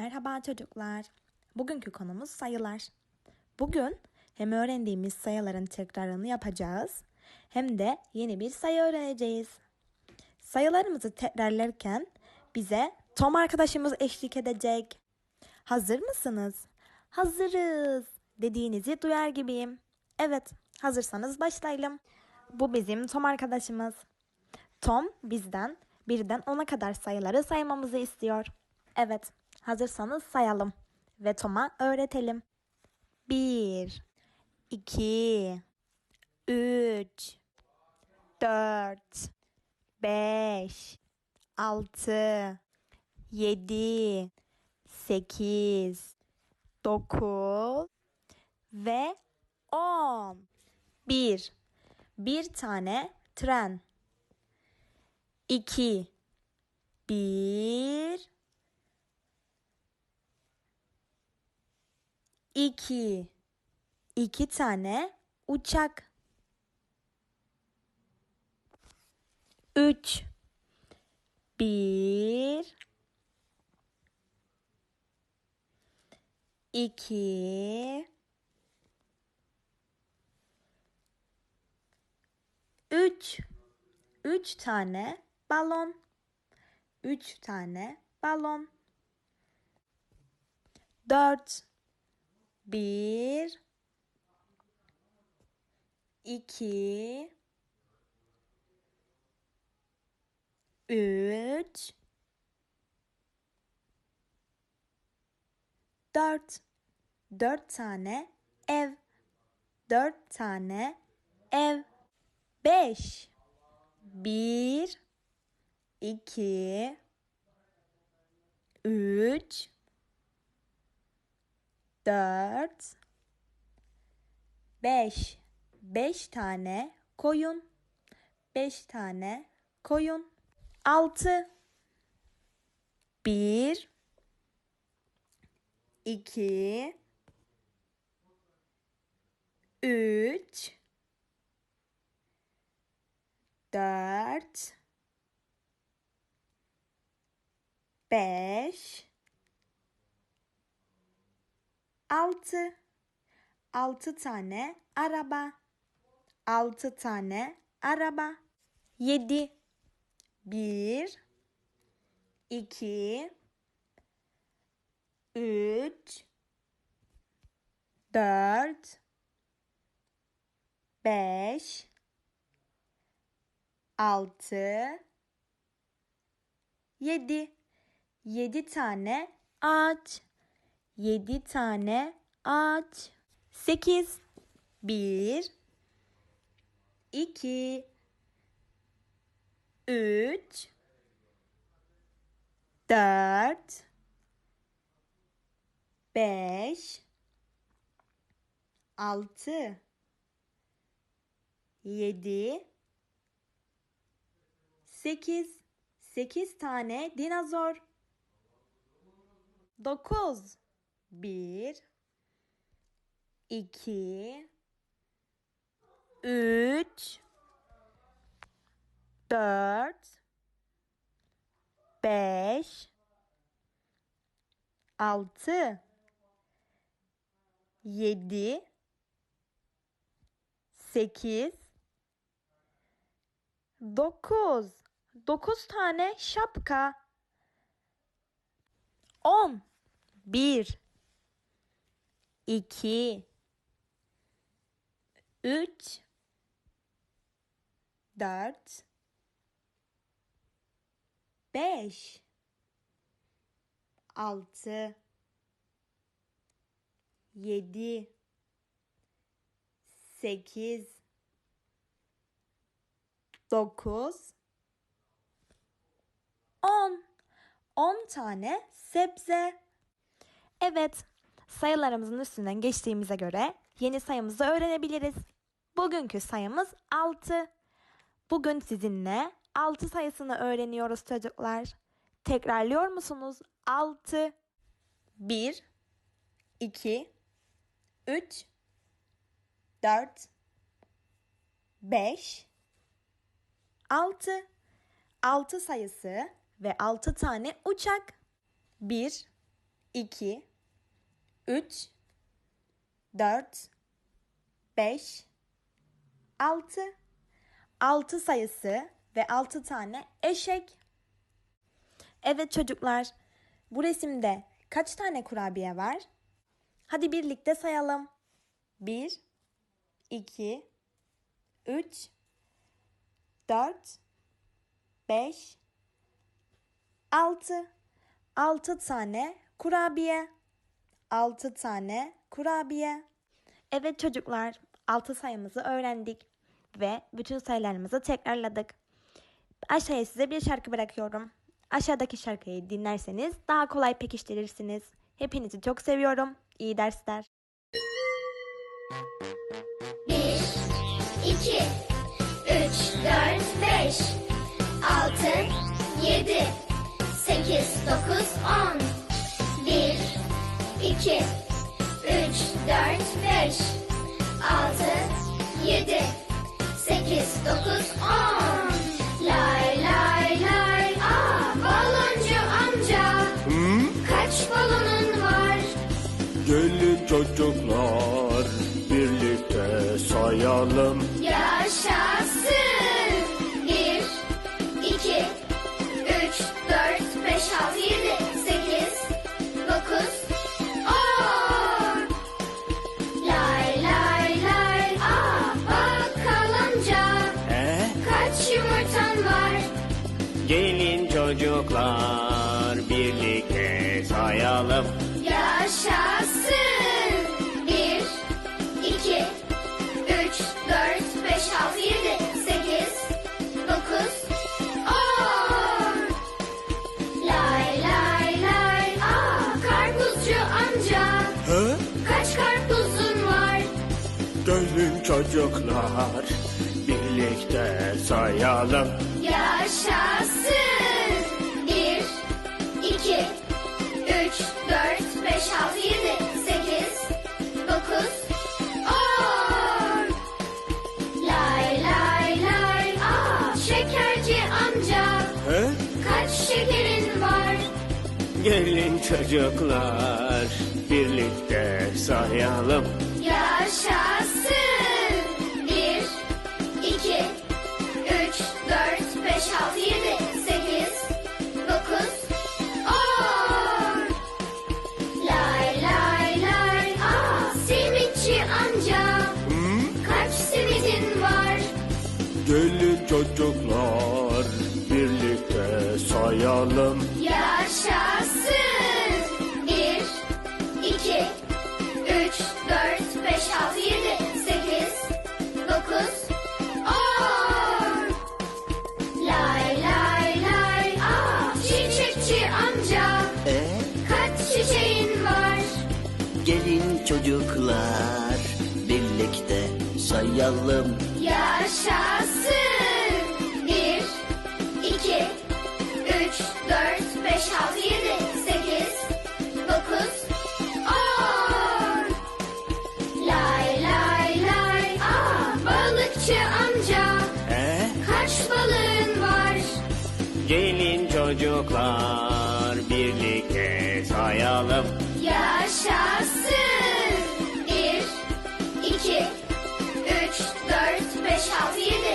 Merhaba çocuklar. Bugünkü konumuz sayılar. Bugün hem öğrendiğimiz sayıların tekrarını yapacağız hem de yeni bir sayı öğreneceğiz. Sayılarımızı tekrarlarken bize Tom arkadaşımız eşlik edecek. Hazır mısınız? Hazırız dediğinizi duyar gibiyim. Evet, hazırsanız başlayalım. Bu bizim Tom arkadaşımız. Tom bizden birden ona kadar sayıları saymamızı istiyor. Evet, hazırsanız sayalım. Ve Tom'a öğretelim. 1 2 3 4 5 6 7 8 9 ve 10 1 Bir tane tren. 2 1 2 iki tane uçak. 3 1 2 3 3 tane balon. 3 tane balon. 4 1 2 3 4 4 tane ev. 4 tane ev. 5 1 2 3 4 5 5 tane koyun. 5 tane koyun. 6 1 2 3 4 5 6 6 tane araba. 6 tane araba. 7 1 2 3 4 5 6 7 7 tane ağaç 7 tane ağaç 8 1 2 3 4 5 6 7 8 8 tane dinozor. 9 1 2 3 4 5 6 7 8 9 9 tane şapka. 10 1 2 3 4 5 6 7 8 9 10 10 tane sebze. Evet, sayılarımızın üstünden geçtiğimize göre yeni sayımızı öğrenebiliriz. Bugünkü sayımız 6. Bugün sizinle 6 sayısını öğreniyoruz çocuklar. Tekrarlıyor musunuz? 6 1 2 3 4 5 6 6 sayısı ve 6 tane uçak. 1 2, 3, 4, 5, 6. 6 sayısı ve 6 tane eşek. Evet çocuklar, bu resimde kaç tane kurabiye var? Hadi birlikte sayalım. 1, 2, 3, 4, 5, 6. 6 tane kurabiye. 6 tane kurabiye. Evet çocuklar 6 sayımızı öğrendik ve bütün sayılarımızı tekrarladık. Aşağıya size bir şarkı bırakıyorum. Aşağıdaki şarkıyı dinlerseniz daha kolay pekiştirirsiniz. Hepinizi çok seviyorum. İyi dersler. 1 2 3 4 5 6 7 8 9 10 iki, üç, dört, beş, altı, yedi, sekiz, dokuz, on. Lay lay lay, aa baloncu amca. Kaç balonun var? Gelin çocuklar birlikte sayalım. Yaşasın. Bir, iki, üç, dört, beş, altı, yedi, Yaşasın. Bir, iki, üç, dört, beş, altı, yedi, sekiz, dokuz, on. Lay lay lay, aa karpuzcu amca. He? Kaç karpuzun var? Gelin çocuklar birlikte sayalım. Yaşasın. Bir, iki, beş, altı, yedi, sekiz, dokuz, on. Lay lay lay, aa şekerci amca. He? Kaç şekerin var? Gelin çocuklar birlikte sayalım. Yaşasın. Gelin çocuklar birlikte sayalım. Yaşasın. Bir, iki, üç, dört, beş, altı, yedi, sekiz, dokuz, on. Lay lay lay, aa balıkçı amca. He? Kaç balığın var? Gelin çocuklar birlikte sayalım. Yaşasın. Dört, beş,